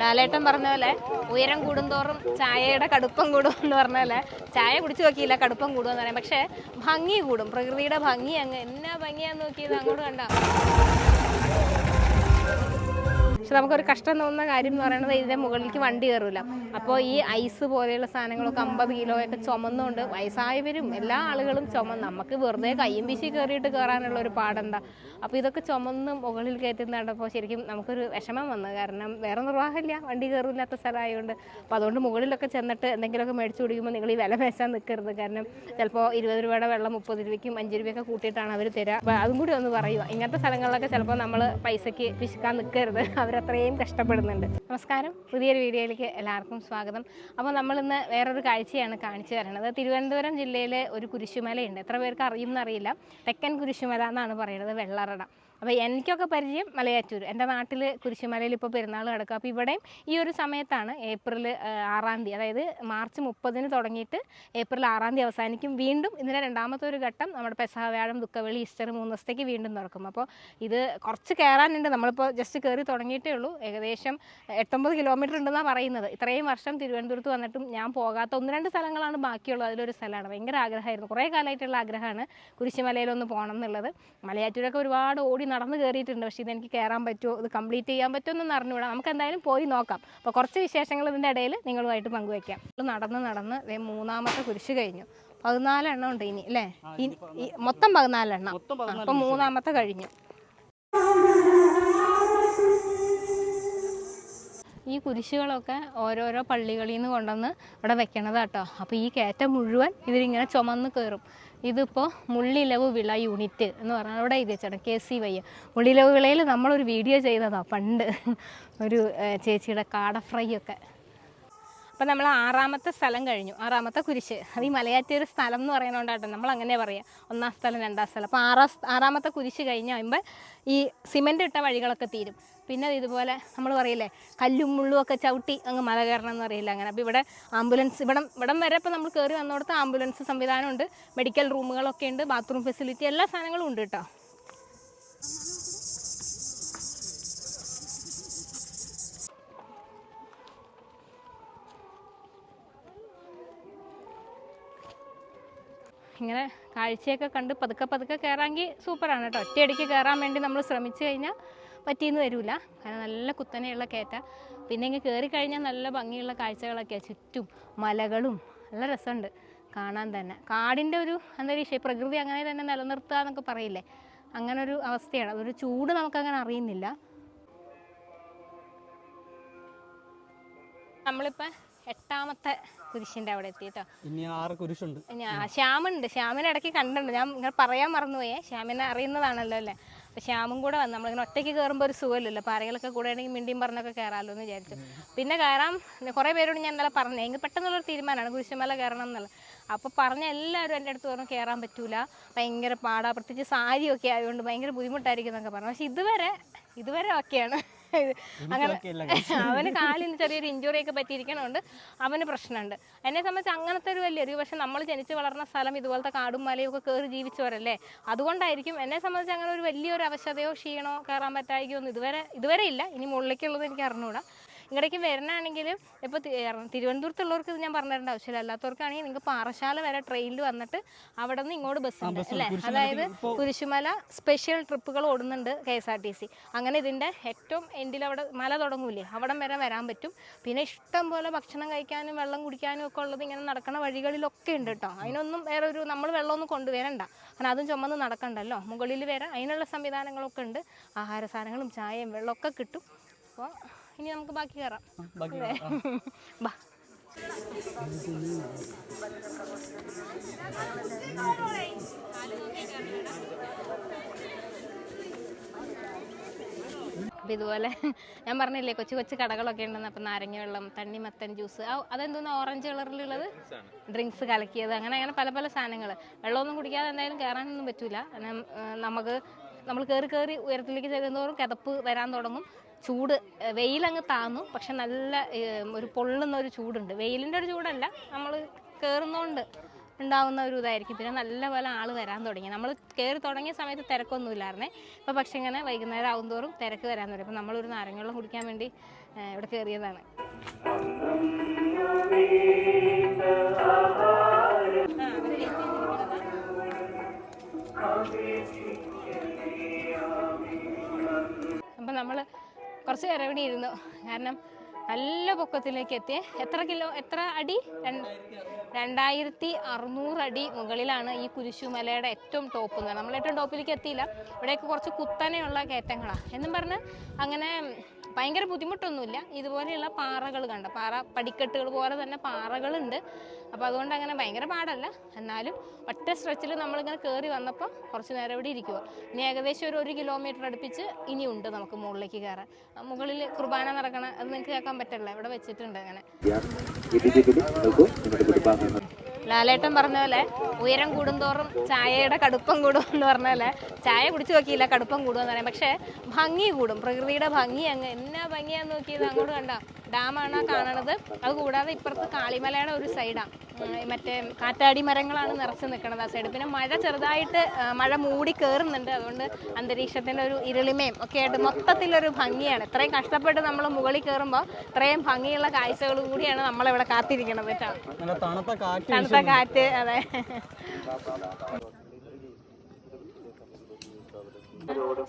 ലാലേട്ടൻ പറഞ്ഞ പോലെ ഉയരം കൂടുന്തോറും ചായയുടെ കടുപ്പം കൂടും എന്ന് പറഞ്ഞ പോലെ ചായ കുടിച്ചു നോക്കിയില്ല കടുപ്പം കൂടുമെന്ന് പറയാം. പക്ഷേ ഭംഗി കൂടും. പ്രകൃതിയുടെ ഭംഗി അങ്ങ് എന്നാ ഭംഗിയാന്ന് നോക്കിയത് അങ്ങോട്ട് കണ്ട? പക്ഷെ നമുക്കൊരു കഷ്ടം തോന്നുന്ന കാര്യം എന്ന് പറയുന്നത് ഇതിന്റെ മുകളിലേക്ക് വണ്ടി കയറില്ല അപ്പോൾ ഈ ഐസ് പോലെയുള്ള സാധനങ്ങളൊക്കെ അമ്പത് കിലോയൊക്കെ ചുമന്നുകൊണ്ട് വയസ്സായവരും എല്ലാ ആളുകളും ചുമന്ന്. നമുക്ക് വെറുതെ കയ്യും വീശി കയറിയിട്ട് കയറാനുള്ള ഒരു പാടെന്താ? അപ്പോൾ ഇതൊക്കെ ചുമന്ന് മുകളിൽ കയറ്റി നടപ്പോൾ ശരിക്കും നമുക്കൊരു വിഷമം വന്നു. കാരണം വേറെ നിർവാഹമില്ല. വണ്ടി കയറില്ലാത്ത സ്ഥലമായതുകൊണ്ട് അപ്പോൾ അതുകൊണ്ട് മുകളിലൊക്കെ ചെന്നിട്ട് എന്തെങ്കിലുമൊക്കെ മേടിച്ചു കുടിക്കുമ്പോൾ നിങ്ങൾ ഈ വില മേശാൻ നിൽക്കരുത് കാരണം ചിലപ്പോൾ ഇരുപത് രൂപയുടെ വെള്ളം മുപ്പത് രൂപയ്ക്കും അഞ്ച് രൂപയൊക്കെ കൂട്ടിയിട്ടാണ് അവർ തരിക അപ്പോൾ അതും കൂടി ഒന്ന് പറയുക ഇങ്ങനത്തെ സ്ഥലങ്ങളിലൊക്കെ ചിലപ്പോൾ നമ്മൾ പൈസയ്ക്ക് പിശുക്കാൻ നിൽക്കരുത് അവരത്രയും കഷ്ടപ്പെടുന്നുണ്ട്. നമസ്കാരം. പുതിയൊരു വീഡിയോയിലേക്ക് എല്ലാവർക്കും സ്വാഗതം. അപ്പോൾ നമ്മളിന്ന് വേറൊരു കാഴ്ചയാണ് കാണിച്ചു തരുന്നത്. തിരുവനന്തപുരം ജില്ലയിലെ ഒരു കുരിശുമലയുണ്ട്. എത്ര പേർക്ക് അറിയും എന്നറിയില്ല തെക്കൻ കുരിശുമല എന്നാണ് പറയുന്നത് വെള്ളറട. അപ്പോൾ എനിക്കൊക്കെ പരിചയം മലയാറ്റൂർ. എന്റെ നാട്ടിൽ കുരിശുമലയിൽ ഇപ്പോൾ പെരുന്നാൾ നടക്കുക അപ്പോൾ ഇവിടെയും ഈ ഒരു സമയത്താണ് ഏപ്രിൽ ആറാം തീയതി അതായത് മാർച്ച് മുപ്പതിന് തുടങ്ങിയിട്ട് ഏപ്രിൽ ആറാം തീയതി അവസാനിക്കും. വീണ്ടും ഇതിന്റെ രണ്ടാമത്തെ ഒരു ഘട്ടം നമ്മുടെ പെസഹ വ്യാഴം ദുഃഖവെള്ളി ഈസ്റ്റർ മൂന്ന് ദിവസത്തേക്ക് വീണ്ടും തുറക്കും. അപ്പോൾ ഇത് കുറച്ച് കയറാനുണ്ട്. നമ്മളിപ്പോൾ ജസ്റ്റ് കയറി തുടങ്ങിയിട്ടേ ഉള്ളൂ. ഏകദേശം എട്ടൊമ്പത് കിലോമീറ്റർ ഉണ്ടെന്നാണ് പറയുന്നത്. ഇത്രയും വർഷം തിരുവനന്തപുരത്ത് വന്നിട്ടും ഞാൻ പോകാത്ത ഒന്ന് രണ്ട് സ്ഥലങ്ങളാണ് ബാക്കിയുള്ളത്. അതിലൊരു സ്ഥലമാണ്. ഭയങ്കര ആഗ്രഹമായിരുന്നു. കുറേ കാലമായിട്ടുള്ള ആഗ്രഹമാണ് കുരിശുമലയിലൊന്ന് പോകണം എന്നുള്ളത്. മലയാറ്റൂരൊക്കെ ഒരുപാട് ഓടി നടന്ന് കയറിയിട്ടുണ്ട് പക്ഷേ ഇതെനിക്ക് കയറാൻ പറ്റുമോ? ഇത് കംപ്ലീറ്റ് ചെയ്യാൻ പറ്റുമോ എന്നൊന്നും അറിഞ്ഞുകൂടാ. നമുക്ക് എന്തായാലും പോയി നോക്കാം. അപ്പോൾ കുറച്ച് വിശേഷങ്ങൾ ഇതിന്റെ ഇടയിൽ നിങ്ങളുമായിട്ട് പങ്കുവയ്ക്കാം നടന്ന് നടന്ന് മൂന്നാമത്തെ കുരിശ് കഴിഞ്ഞു. പതിനാലെണ്ണം ഉണ്ട് ഇനി അല്ലേ? മൊത്തം പതിനാലെണ്ണം. അപ്പം മൂന്നാമത്തെ കഴിഞ്ഞു. ഈ കുരിശുകളൊക്കെ ഓരോരോ പള്ളികളിൽ നിന്ന് കൊണ്ടുവന്ന് ഇവിടെ വെക്കണതാട്ടോ. അപ്പോൾ ഈ കയറ്റം മുഴുവൻ ഇതിലിങ്ങനെ ചുമന്ന് കയറും ഇതിപ്പോൾ മുള്ളിലവ് വിള യൂണിറ്റ് എന്ന് പറഞ്ഞാൽ അവിടെ എഴുതി വെച്ചാണ് കെ സി വയ്യ മുള്ളിലവ് വിളയിൽ നമ്മളൊരു വീഡിയോ ചെയ്തതാണ് പണ്ട്. ഒരു ചേച്ചിയുടെ കാട ഫ്രൈ ഒക്കെ. അപ്പം നമ്മൾ ആറാമത്തെ സ്ഥലം കഴിഞ്ഞു. ആറാമത്തെ കുരിശ്. അത് ഈ മലയാറ്റിയൊരു സ്ഥലം എന്ന് പറയുന്നതുകൊണ്ടാട്ടോ നമ്മൾ അങ്ങനെ പറയാം. ഒന്നാം സ്ഥലം രണ്ടാം സ്ഥലം. അപ്പോൾ ആറാം ആറാമത്തെ കുരിശ് കഴിഞ്ഞ് കഴിയുമ്പോൾ ഈ സിമെന്റ് ഇട്ട വഴികളൊക്കെ തീരും. പിന്നെ ഇതുപോലെ നമ്മൾ പറയില്ലേ കല്ലും മുള്ളും ഒക്കെ ചവിട്ടി അങ്ങ് മല കയറണം എന്ന് അറിയില്ല അങ്ങനെ. അപ്പോൾ ഇവിടെ ആംബുലൻസ് ഇവിടം ഇവിടം വരെ ഇപ്പോൾ നമ്മൾ കയറി വന്നിടത്ത് ആംബുലൻസ് സംവിധാനമുണ്ട്. മെഡിക്കൽ റൂമുകളൊക്കെ ഉണ്ട് ബാത്റൂം ഫെസിലിറ്റി എല്ലാ സാധനങ്ങളും ഉണ്ട് കേട്ടോ. ഇങ്ങനെ കാഴ്ചയൊക്കെ കണ്ട് പതുക്കെ പതുക്കെ കയറാമെങ്കിൽ സൂപ്പറാണ് കേട്ടോ. ഒറ്റയടിക്ക് കയറാൻ വേണ്ടി നമ്മൾ ശ്രമിച്ചു കഴിഞ്ഞാൽ പറ്റിയെന്ന് വരില്ല. കാരണം നല്ല കുത്തനെയുള്ള കയറ്റ. പിന്നെ ഇങ്ങനെ കയറി കഴിഞ്ഞാൽ നല്ല ഭംഗിയുള്ള കാഴ്ചകളൊക്കെയാണ് ചുറ്റും മലകളും നല്ല രസമുണ്ട് കാണാൻ തന്നെ. കാടിന്റെ ഒരു അന്തരീക്ഷം പ്രകൃതി അങ്ങനെ തന്നെ നിലനിർത്തുക എന്നൊക്കെ പറയില്ലേ? അങ്ങനെ ഒരു അവസ്ഥയാണ്. ഒരു ചൂട് നമുക്കങ്ങനെ അറിയുന്നില്ല. നമ്മളിപ്പോൾ എട്ടാമത്തെ കുരിശിന്റെ അവിടെ എത്തി കേട്ടോ ഇനി ആറ് കുരിശുണ്ട്. ശ്യാമുണ്ട്. ശ്യാമിനെ ഇടയ്ക്ക് കണ്ടിട്ടുണ്ട്. ഞാൻ ഇങ്ങനെ പറയാൻ മറന്നുപോയേ. ശ്യാമിനെ അറിയുന്നതാണല്ലോ അല്ലേ? അപ്പോൾ ശ്യാമും കൂടെ വന്നു. നമ്മളിങ്ങനെ ഒറ്റയ്ക്ക് കയറുമ്പോൾ ഒരു സുഖമില്ലല്ലോ. പാറകളൊക്കെ ആരെങ്കിലൊക്കെ കൂടെ ആണെങ്കിൽ മിണ്ടിയും പറഞ്ഞൊക്കെ കയറാമല്ലോ എന്ന് വിചാരിച്ചു. പിന്നെ കയറാം. കുറേ പേരോട് ഞാൻ ഇന്നലെ പറഞ്ഞു. എനിക്ക് പെട്ടെന്നുള്ളൊരു തീരുമാനമാണ്. കുരിശുമല കയറണം എന്നുള്ളത്. അപ്പോൾ പറഞ്ഞ എല്ലാവരും എന്റെ അടുത്ത് പറഞ്ഞു കയറാൻ പറ്റൂല. ഭയങ്കര പാടാ. പ്രത്യേകിച്ച് സാരിയൊക്കെ ആയതുകൊണ്ട് ഭയങ്കര ബുദ്ധിമുട്ടായിരിക്കും എന്നൊക്കെ പറഞ്ഞു. പക്ഷെ ഇതുവരെ ഇതുവരെ ഓക്കെയാണ് അങ്ങനെ അവന് കാലിന് ചെറിയൊരു ഇഞ്ചുറി ഒക്കെ പറ്റിയിരിക്കണോണ്ട് അവന് പ്രശ്നമുണ്ട് എന്നെ സംബന്ധിച്ച് അങ്ങനത്തെ ഒരു വലിയൊരു പക്ഷെ നമ്മൾ ജനിച്ചു വളർന്ന സ്ഥലം ഇതുപോലത്തെ കാടും മലയും ഒക്കെ കയറി ജീവിച്ചവരല്ലേ? അതുകൊണ്ടായിരിക്കും എന്നെ സംബന്ധിച്ച് അങ്ങനെ ഒരു വലിയൊരു അവശതയോ ക്ഷീണോ കയറാൻ പറ്റായികയോ ഒന്നും ഇതുവരെ ഇതുവരെ ഇല്ല. ഇനി മുകളിലേക്കുള്ളത് എനിക്ക് അറിഞ്ഞുകൂടാ ഇങ്ങടേക്ക് വരണാണെങ്കിൽ ഇപ്പോൾ തിരുവനന്തപുരത്തുള്ളവർക്ക് ഇത് ഞാൻ പറഞ്ഞു തരേണ്ട ആവശ്യമില്ല. അല്ലാത്തവർക്കാണെങ്കിൽ നിങ്ങൾക്ക് പാറശാല വരെ ട്രെയിനിൽ വന്നിട്ട് അവിടെ നിന്ന് ഇങ്ങോട്ട് ബസ് ഉണ്ട് അല്ലേ? അതായത് കുരിശുമല സ്പെഷ്യൽ ട്രിപ്പുകൾ ഓടുന്നുണ്ട് K S R T C അങ്ങനെ ഇതിന്റെ ഏറ്റവും എൻഡിൽ അവിടെ മല തുടങ്ങൂലേ? അവിടം വരെ വരാൻ പറ്റും. പിന്നെ ഇഷ്ടം പോലെ ഭക്ഷണം കഴിക്കാനും വെള്ളം കുടിക്കാനും ഒക്കെ ഉള്ളത് ഇങ്ങനെ നടക്കുന്ന വഴികളിലൊക്കെ ഉണ്ട് കേട്ടോ അതിനൊന്നും വേറെ ഒരു നമ്മൾ വെള്ളമൊന്നും കൊണ്ടുവരണ്ട. കാരണം അതും ചുമന്ന് നടക്കണ്ടല്ലോ? മുകളിൽ വരെ അതിനുള്ള സംവിധാനങ്ങളൊക്കെ ഉണ്ട്. ആഹാര സാധനങ്ങളും ചായയും വെള്ളമൊക്കെ കിട്ടും. അപ്പോൾ ഇനി നമുക്ക് ബാക്കി കയറാം ബാ. അപ്പം ഇതുപോലെ ഞാൻ പറഞ്ഞില്ലേ കൊച്ചു കൊച്ചു കടകളൊക്കെ ഉണ്ടെന്ന്. അപ്പം നാരങ്ങ വെള്ളം തണ്ണിമത്തൻ ജ്യൂസ്. അതെന്തോന്ന് ഓറഞ്ച് കളറിലുള്ളത്? ഡ്രിങ്ക്സ് കലക്കിയത്. അങ്ങനെ അങ്ങനെ പല പല സാധനങ്ങൾ വെള്ളമൊന്നും കുടിക്കാതെ എന്തായാലും കയറാനൊന്നും പറ്റൂല. കാരണം നമുക്ക് നമ്മൾ കയറി കയറി ഉയരത്തിലേക്ക് ചെല്ലുന്നതോറും കിതപ്പ് വരാൻ തുടങ്ങും. ചൂട് വെയിലങ്ങ് താന്നു. പക്ഷെ നല്ല ഒരു പൊള്ളുന്ന ഒരു ചൂടുണ്ട്. വെയിലിന്റെ ഒരു ചൂടല്ല. നമ്മൾ കയറുന്നോണ്ട് ഉണ്ടാവുന്ന ഒരു ഇതായിരിക്കും. പിന്നെ നല്ല പോലെ ആൾ വരാൻ തുടങ്ങി. നമ്മൾ കയറി തുടങ്ങിയ സമയത്ത് തിരക്കൊന്നും അപ്പോൾ പക്ഷെ ഇങ്ങനെ വൈകുന്നേരം ആവുന്തോറും തിരക്ക് വരാൻ തുടങ്ങി. അപ്പോൾ നമ്മളൊരു നാരങ്ങ വെള്ളം കുടിക്കാൻ വേണ്ടി ഇവിടെ കയറിയതാണ് അപ്പം നമ്മൾ കുറച്ച് നേരം ഇരുന്നു. കാരണം നല്ല പൊക്കത്തിലേക്ക് എത്തി എത്ര കിലോ എത്ര അടി? രണ്ട് രണ്ടായിരത്തി അറുന്നൂറ് അടി മുകളിലാണ് ഈ കുരിശുമലയുടെ ഏറ്റവും ടോപ്പ് നമ്മൾ ഏറ്റവും ടോപ്പിലേക്ക് എത്തിയില്ല. ഇവിടെയൊക്കെ കുറച്ച് കുത്തനെയുള്ള കയറ്റങ്ങളാണ് എന്നും പറഞ്ഞ് അങ്ങനെ ഭയങ്കര ബുദ്ധിമുട്ടൊന്നുമില്ല. ഇതുപോലെയുള്ള പാറകൾ കണ്ട പാറ പടിക്കെട്ടുകൾ പോലെ തന്നെ പാറകളുണ്ട്. അപ്പോൾ അതുകൊണ്ട് അങ്ങനെ ഭയങ്കര പാടല്ല. എന്നാലും ഒറ്റ സ്ട്രെച്ചിൽ നമ്മളിങ്ങനെ കയറി വന്നപ്പോൾ കുറച്ച് നേരം ഇവിടെ ഇരിക്കുക ഇനി ഏകദേശം ഒരു ഒരു കിലോമീറ്റർ അടുപ്പിച്ച് ഇനിയുണ്ട് നമുക്ക് മുകളിലേക്ക് കയറാൻ മുകളിൽ കുർബാന നടക്കണ അത് നിങ്ങൾക്ക് കേൾക്കാൻ പറ്റില്ല ഇവിടെ വെച്ചിട്ടുണ്ട് അങ്ങനെ. ലാലേട്ടൻ പറഞ്ഞ പോലെ ഉയരം കൂടുന്തോറും ചായയുടെ കടുപ്പം കൂടും എന്ന് പറഞ്ഞാൽ ചായ കുടിച്ചു നോക്കിയില്ല കടുപ്പം കൂടുമെന്ന് പറയാം. പക്ഷേ ഭംഗി കൂടും. പ്രകൃതിയുടെ ഭംഗി അങ്ങ് എന്നാ ഭംഗിയാന്ന് നോക്കിയത്? അങ്ങോട്ട് കണ്ട? ഡാമാണ് കാണണത്. അത് കൂടാതെ ഇപ്പുറത്ത് കാളിമലയുടെ ഒരു സൈഡാണ് മറ്റേ കാറ്റാടി മരങ്ങളാണ് നിറച്ച് നിൽക്കുന്നത് ആ സൈഡ്. പിന്നെ മഴ ചെറുതായിട്ട് മഴ മൂടി കയറുന്നുണ്ട് അതുകൊണ്ട് അന്തരീക്ഷത്തിന്റെ ഒരു ഇരുളിമയും ഒക്കെ ആയിട്ട് മൊത്തത്തിലൊരു ഭംഗിയാണ്. ഇത്രയും കഷ്ടപ്പെട്ട് നമ്മൾ മുകളിൽ കയറുമ്പോൾ ഇത്രയും ഭംഗിയുള്ള കാഴ്ചകൾ കൂടിയാണ് നമ്മളിവിടെ കാത്തിരിക്കണത് കേട്ടോ. തണുത്ത കാറ്റ് അതെ.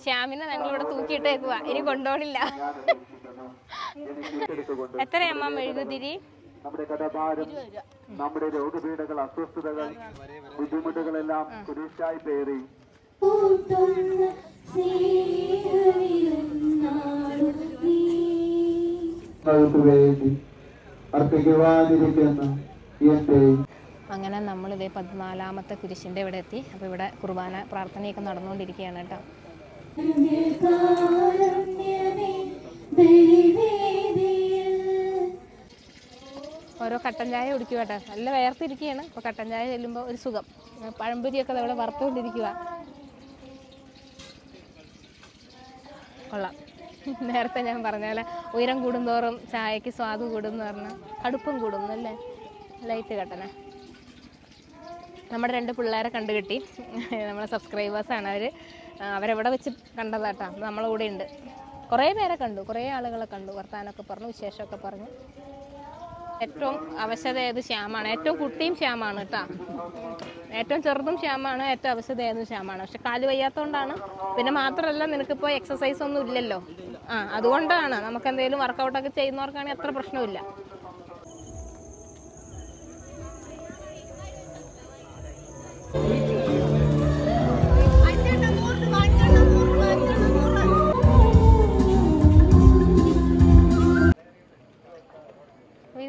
ശ്യാമിനെ ഞങ്ങൾ ഇവിടെ തൂക്കിയിട്ടേക്കുവാ ഇനി കൊണ്ടോണില്ല. എത്രയമ്മ മെഴുകുതിരി നമ്മുടെ കടഭാരം നമ്മുടെ രോഗപീഠകൾ അസ്വസ്ഥതകൾ ബുദ്ധിമുട്ടുകളെല്ലാം കുരിശായി പേറി. വേണ്ടി അർപ്പിക്കുവാനിരിക്കുന്ന എന്റെ അങ്ങനെ നമ്മളിതേ പതിനാലാമത്തെ കുരിശിന്റെ ഇവിടെ എത്തി. അപ്പോൾ ഇവിടെ കുർബാന പ്രാർത്ഥനയൊക്കെ നടന്നുകൊണ്ടിരിക്കുകയാണ് കേട്ടോ. ഓരോ കട്ടൻ ചായ കുടിക്കുക കേട്ടോ. നല്ല വേർത്തിരിക്കുകയാണ്. അപ്പോൾ കട്ടൻ ചായ ചെല്ലുമ്പോൾ ഒരു സുഖം. പഴംപൊരിയൊക്കെ ഇവിടെ വറുത്തുകൊണ്ടിരിക്കുക. കൊള്ളാം. നേരത്തെ ഞാൻ പറഞ്ഞ പോലെ ഉയരം കൂടുന്തോറും ചായക്ക് സ്വാദ് കൂടും എന്ന് പറഞ്ഞാൽ കടുപ്പം കൂടും അല്ലേ ലൈറ്റ് കട്ടന. നമ്മുടെ രണ്ട് പിള്ളേരെ കണ്ടു കിട്ടി. നമ്മളെ സബ്സ്ക്രൈബേഴ്സാണ് അവർ അവരെവിടെ വെച്ച് കണ്ടതാട്ടാ. നമ്മളെ കൂടെ ഉണ്ട്. കുറേ പേരെ കണ്ടു. കുറേ ആളുകളെ കണ്ടു. വർത്താനമൊക്കെ പറഞ്ഞു വിശേഷമൊക്കെ പറഞ്ഞു. ഏറ്റവും അവശതയത് ശ്യാമാണ്? ഏറ്റവും കുട്ടിയും ശ്യാമാണ് കേട്ടോ. ഏറ്റവും ചെറുതും ശ്യാമാണ് ഏറ്റവും അവശതയായതും ശ്യാമാണ്. പക്ഷെ കാൽ വയ്യാത്തതുകൊണ്ടാണ് പിന്നെ മാത്രമല്ല നിനക്കിപ്പോൾ എക്സസൈസ് ഒന്നും ഇല്ലല്ലോ. ആ അതുകൊണ്ടാണ്. നമുക്ക് എന്തെങ്കിലും വർക്കൗട്ടൊക്കെ ചെയ്യുന്നവർക്കാണെങ്കിൽ അത്ര പ്രശ്നമില്ല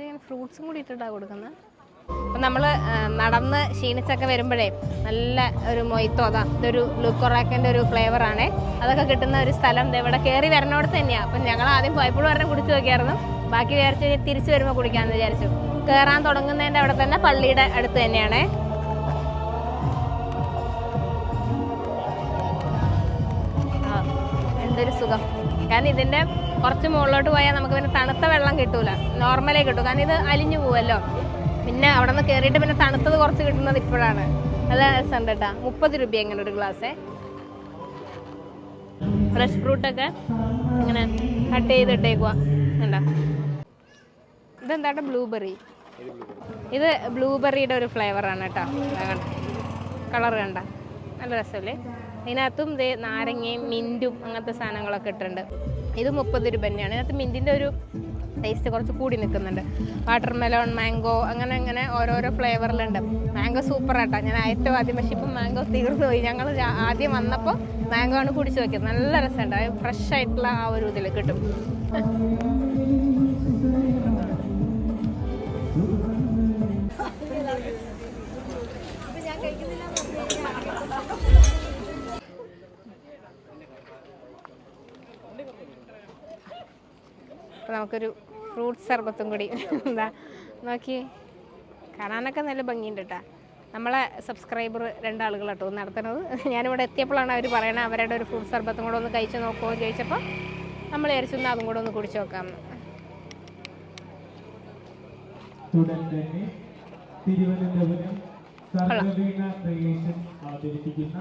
അപ്പോൾ ഇതിങ്ങനെ ഫ്രൂട്ട്സും കൂടി ഇട്ടിട്ടാണ് കൊടുക്കുന്നത് അപ്പം നമ്മൾ നടന്ന് ക്ഷീണിച്ചൊക്കെ വരുമ്പോഴേ നല്ല ഒരു മൊയ്ത്തോ അതാ ഇതൊരു ലുക്കൊറാക്കിന്റെ ഒരു ഫ്ലേവറാണേ. അതൊക്കെ കിട്ടുന്ന ഒരു സ്ഥലം ഇവിടെ കയറി വരണോട് തന്നെയാണ് അപ്പം ഞങ്ങൾ ആദ്യം പോയപ്പോൾ ഒരെണ്ണം കുടിച്ചു നോക്കിയായിരുന്നു. ബാക്കി വിചാരിച്ചു തിരിച്ച് വരുമ്പോൾ കുടിക്കാമെന്ന് വിചാരിച്ചു. കയറാൻ തുടങ്ങുന്നതിന്റെ അവിടെ തന്നെ പള്ളിയുടെ അടുത്ത് തന്നെയാണേ. എന്തൊരു സുഖം. കാരണം ഇതിന്റെ കുറച്ച് മുകളിലോട്ട് പോയാൽ നമുക്ക് പിന്നെ തണുത്ത വെള്ളം കിട്ടൂല. നോർമലേ കിട്ടും. കാരണം ഇത് അലിഞ്ഞു പോവല്ലോ. പിന്നെ അവിടെ നിന്ന് കയറിയിട്ട് പിന്നെ തണുത്തത് കുറച്ച് കിട്ടുന്നത് ഇപ്പോഴാണ്. നല്ല രസമുണ്ട് കേട്ടാ. മുപ്പത് രൂപ അങ്ങനെ ഒരു ഗ്ലാസ്സേ ഫ്രഷ് ഫ്രൂട്ടൊക്കെ ഇങ്ങനെ കട്ട് ചെയ്തിട്ടേക്കുക കണ്ട? ഇതെന്താ ബ്ലൂബെറി ഇത് ബ്ലൂബെറിയുടെ ഒരു ഫ്ലേവറാണ് കേട്ടോ. കളർ കണ്ട? നല്ല രസമല്ലേ? ഇതിനകത്തും ഇത് നാരങ്ങയും മിന്റും അങ്ങനത്തെ സാധനങ്ങളൊക്കെ ഇട്ടിട്ടുണ്ട്. ഇത് മുപ്പത് രൂപ തന്നെയാണ് ഇതിനകത്ത് മിന്റിന്റെ ഒരു ടേസ്റ്റ് കുറച്ച് കൂടി നിൽക്കുന്നുണ്ട്. വാട്ടർ മെലോൺ മാംഗോ അങ്ങനെ അങ്ങനെ ഓരോരോ ഫ്ലേവറിലുണ്ട് മാംഗോ സൂപ്പർ ആട്ടോ. ഞാൻ ഏറ്റവും ആദ്യം പക്ഷേ ഇപ്പം മാംഗോ തീർന്നു പോയി. ഞങ്ങൾ ആദ്യം വന്നപ്പോൾ മാംഗോ ആണ് കുടിച്ച് നോക്കിയത്. നല്ല രസമുണ്ട്. ഫ്രഷ് ആയിട്ടുള്ള ആ ഒരു ഇതിൽ കിട്ടും. അപ്പോൾ നമുക്കൊരു ഫ്രൂട്ട് സർബത്തും കൂടി എന്താ നോക്കി കാണാനൊക്കെ നല്ല ഭംഗിയുണ്ട് കേട്ടോ. നമ്മളെ സബ്സ്ക്രൈബർ രണ്ടാളുകൾ കേട്ടോ നടത്തുന്നത്. ഞാനിവിടെ എത്തിയപ്പോഴാണ് അവർ പറയണത് അവരുടെ ഒരു ഫ്രൂട്ട് സർബത്തും കൂടെ ഒന്ന് കഴിച്ച് നോക്കുമോ എന്ന് ചോദിച്ചപ്പോൾ നമ്മൾ വിചാരിച്ചു "എന്നാ അതും കൂടെ ഒന്ന് കുടിച്ചു നോക്കാമെന്ന് ഉടൻ തിരുവനന്തപുരം സർവീണ ക്രിയേഷൻസ് അവതരിപ്പിക്കുന്ന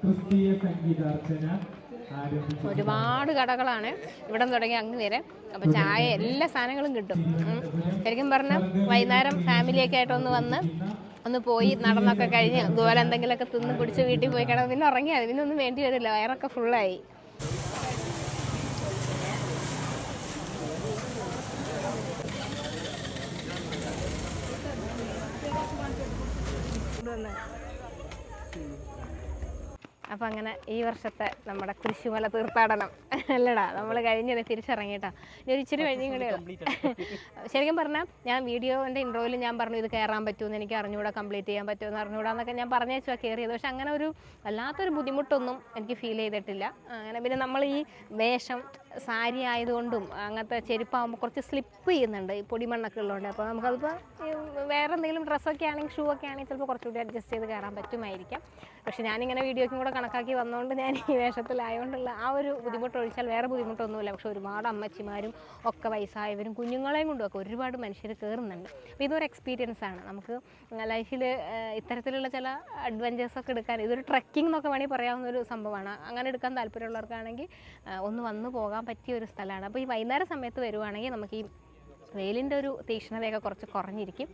ക്രിസ്തീയ സംഗീതാർച്ചന ഒരുപാട് കടകളാണ് ഇവിടെ തുടങ്ങി അങ്ങ് വരെ അപ്പോൾ ചായ എല്ലാ സാധനങ്ങളും കിട്ടും. ശരിക്കും പറഞ്ഞാൽ വൈകുന്നേരം ഫാമിലിയൊക്കെ ആയിട്ടൊന്ന് വന്ന് ഒന്ന് പോയി നടന്നൊക്കെ കഴിഞ്ഞ് ഇതുപോലെ എന്തെങ്കിലുമൊക്കെ തിന്ന് പിടിച്ച് വീട്ടിൽ പോയി കിടന്ന് പിന്നെ ഉറങ്ങിയാൽ മതി. പിന്നെ ഒന്നും വേണ്ടി വരില്ല. വയറൊക്കെ ഫുള്ളായി അപ്പം അങ്ങനെ ഈ വർഷത്തെ നമ്മുടെ കുരിശുമല തീർത്ഥാടനം. അല്ലടാ നമ്മൾ കഴിഞ്ഞത് തിരിച്ചിറങ്ങിയിട്ടാ ഞാൻ ഇച്ചിരി കഴിഞ്ഞും കൂടെ ശരിക്കും പറഞ്ഞാൽ ഞാൻ വീഡിയോന്റെ ഇൻട്രോയിൽ ഞാൻ പറഞ്ഞു ഇത് കയറാൻ പറ്റുമെന്ന് എനിക്ക് അറിഞ്ഞുകൂടാ കംപ്ലീറ്റ് ചെയ്യാൻ പറ്റുമെന്ന് അറിഞ്ഞുകൂടാന്നൊക്കെ ഞാൻ പറഞ്ഞു വെച്ചാൽ കയറിയത് പക്ഷെ അങ്ങനെ ഒരു വല്ലാത്തൊരു ബുദ്ധിമുട്ടൊന്നും എനിക്ക് ഫീൽ ചെയ്തിട്ടില്ല. അങ്ങനെ പിന്നെ നമ്മൾ ഈ വേഷം സാരി ആയതുകൊണ്ടും അങ്ങനത്തെ ചെരുപ്പാകുമ്പോൾ കുറച്ച് സ്ലിപ്പ് ചെയ്യുന്നുണ്ട് ഈ പൊടിമണ്ണൊക്കെ ഉള്ളതുകൊണ്ട്. അപ്പോൾ നമുക്കതിപ്പോൾ വേറെ എന്തെങ്കിലും ഡ്രസ്സൊക്കെ ആണെങ്കിൽ ഷൂ ഒക്കെ ആണെങ്കിൽ ചിലപ്പോൾ കുറച്ചുകൂടി അഡ്ജസ്റ്റ് ചെയ്ത് കയറാൻ പറ്റുമായിരിക്കാം. പക്ഷെ ഞാനിങ്ങനെ വീഡിയോയ്ക്കും കൂടെ കണക്കാക്കി വന്നതുകൊണ്ട് ഞാൻ ഈ വേഷത്തിലായതുകൊണ്ടുള്ള ആ ഒരു ബുദ്ധിമുട്ട് ഒഴിച്ചാൽ വേറെ ബുദ്ധിമുട്ടൊന്നുമില്ല. പക്ഷേ ഒരുപാട് അമ്മച്ചിമാരും ഒക്കെ വയസ്സായവരും കുഞ്ഞുങ്ങളെയും കൊണ്ടും ഒക്കെ ഒരുപാട് മനുഷ്യർ കയറുന്നുണ്ട്. അപ്പോൾ ഇതൊരു എക്സ്പീരിയൻസ് ആണ്. നമുക്ക് ലൈഫിൽ ഇത്തരത്തിലുള്ള ചില അഡ്വഞ്ചേഴ്സൊക്കെ എടുക്കാൻ ഇതൊരു ട്രക്കിംഗ് എന്നൊക്കെ വേണമെങ്കിൽ പറയാവുന്ന ഒരു സംഭവമാണ്. അങ്ങനെ എടുക്കാൻ താല്പര്യമുള്ളവർക്കാണെങ്കിൽ ഒന്ന് വന്നു പോകാൻ പറ്റിയ ഒരു സ്ഥലമാണ്. അപ്പോൾ ഈ വൈകുന്നേര സമയത്ത് വരുവാണെങ്കിൽ നമുക്ക് ഈ വെയിലിന്റെ ഒരു തീക്ഷ്ണതയൊക്കെ കുറച്ച് കുറഞ്ഞിരിക്കും.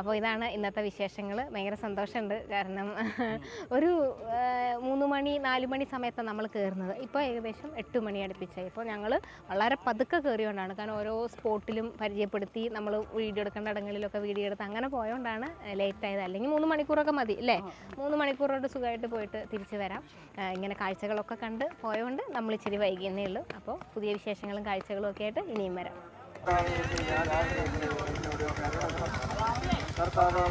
അപ്പോൾ ഇതാണ് ഇന്നത്തെ വിശേഷങ്ങൾ. ഭയങ്കര സന്തോഷമുണ്ട്. കാരണം ഒരു മൂന്ന് മണി നാല് മണി സമയത്താണ് നമ്മൾ കയറുന്നത്. ഇപ്പോൾ ഏകദേശം എട്ട് മണി അടുപ്പിച്ചായി. ഇപ്പോൾ ഞങ്ങൾ വളരെ പതുക്കെ കയറിയോണ്ടാണ്. കാരണം ഓരോ സ്പോട്ടിലും പരിചയപ്പെടുത്തി നമ്മൾ വീഡിയോ എടുക്കേണ്ട ഇടങ്ങളിലൊക്കെ വീഡിയോ എടുത്ത് അങ്ങനെ പോയോണ്ടാണ് ലേറ്റ് ആയത്. അല്ലെങ്കിൽ മൂന്ന് മണിക്കൂറൊക്കെ മതി അല്ലേ? മൂന്ന് മണിക്കൂറോട് സുഖമായിട്ട് പോയിട്ട് തിരിച്ചു വരാം. ഇങ്ങനെ കാഴ്ചകളൊക്കെ കണ്ട് പോയതുകൊണ്ട് നമ്മൾ ഇച്ചിരി വൈകിയെന്നേ ഉള്ളൂ. അപ്പോൾ പുതിയ വിശേഷങ്ങളും കാഴ്ചകളും ഒക്കെ ആയിട്ട് ഇനിയും വരാം. കർത്താവ്